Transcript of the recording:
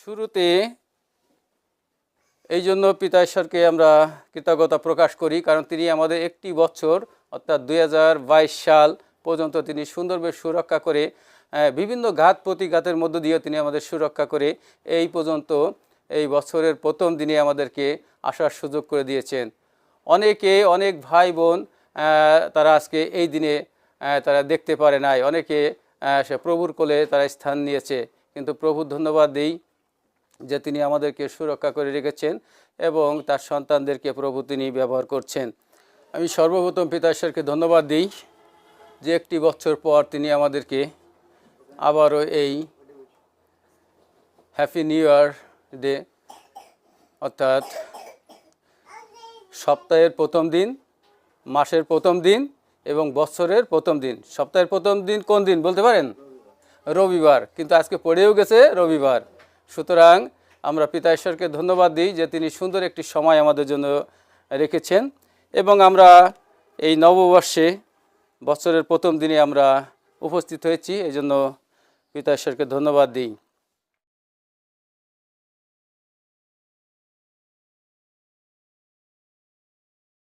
শুরুতে এই জন্য পিতা ঈশ্বরকে আমরা কৃতজ্ঞতা প্রকাশ করি, কারণ তিনি আমাদের একটি বছর, অর্থাৎ দু হাজার বাইশ সাল পর্যন্ত তিনি সুন্দরভাবে সুরক্ষা করে বিভিন্ন ঘাত প্রতিঘাতের মধ্য দিয়ে তিনি আমাদের সুরক্ষা করে এই পর্যন্ত এই বছরের প্রথম দিনে আমাদেরকে আসার সুযোগ করে দিয়েছেন। অনেকে, অনেক ভাই বোন তারা আজকে এই দিনে তারা দেখতে পারে নাই। অনেকে সে প্রভুর কোলে তারা স্থান নিয়েছে, কিন্তু প্রভুর ধন্যবাদ দিই। যে তিনি আমাদেরকে সুরক্ষা করে রেখেছেন এবং তার সন্তানদেরকে প্রভু তিনি ব্যবহার করছেন। আমি সর্বপ্রথম পিতা ঈশ্বরকে ধন্যবাদ দিই যে একটি বছর পর তিনি আমাদেরকে আবারও এই হ্যাপি নিউ ইয়ার ডে অর্থাৎ সপ্তাহের প্রথম দিন, মাসের প্রথম দিন এবং বছরের প্রথম দিন। সপ্তাহের প্রথম দিন কোন দিন বলতে পারেন? রবিবার। কিন্তু আজকে পড়েও গেছে রবিবার। সুতরাং আমরা পিতা ঈশ্বরকে ধন্যবাদ দিই যে তিনি সুন্দর একটি সময় আমাদের জন্য রেখেছেন এবং আমরা এই নববর্ষে বছরের প্রথম দিনে আমরা উপস্থিত হয়েছি এই জন্য পিতা ঈশ্বরকে ধন্যবাদ দিই।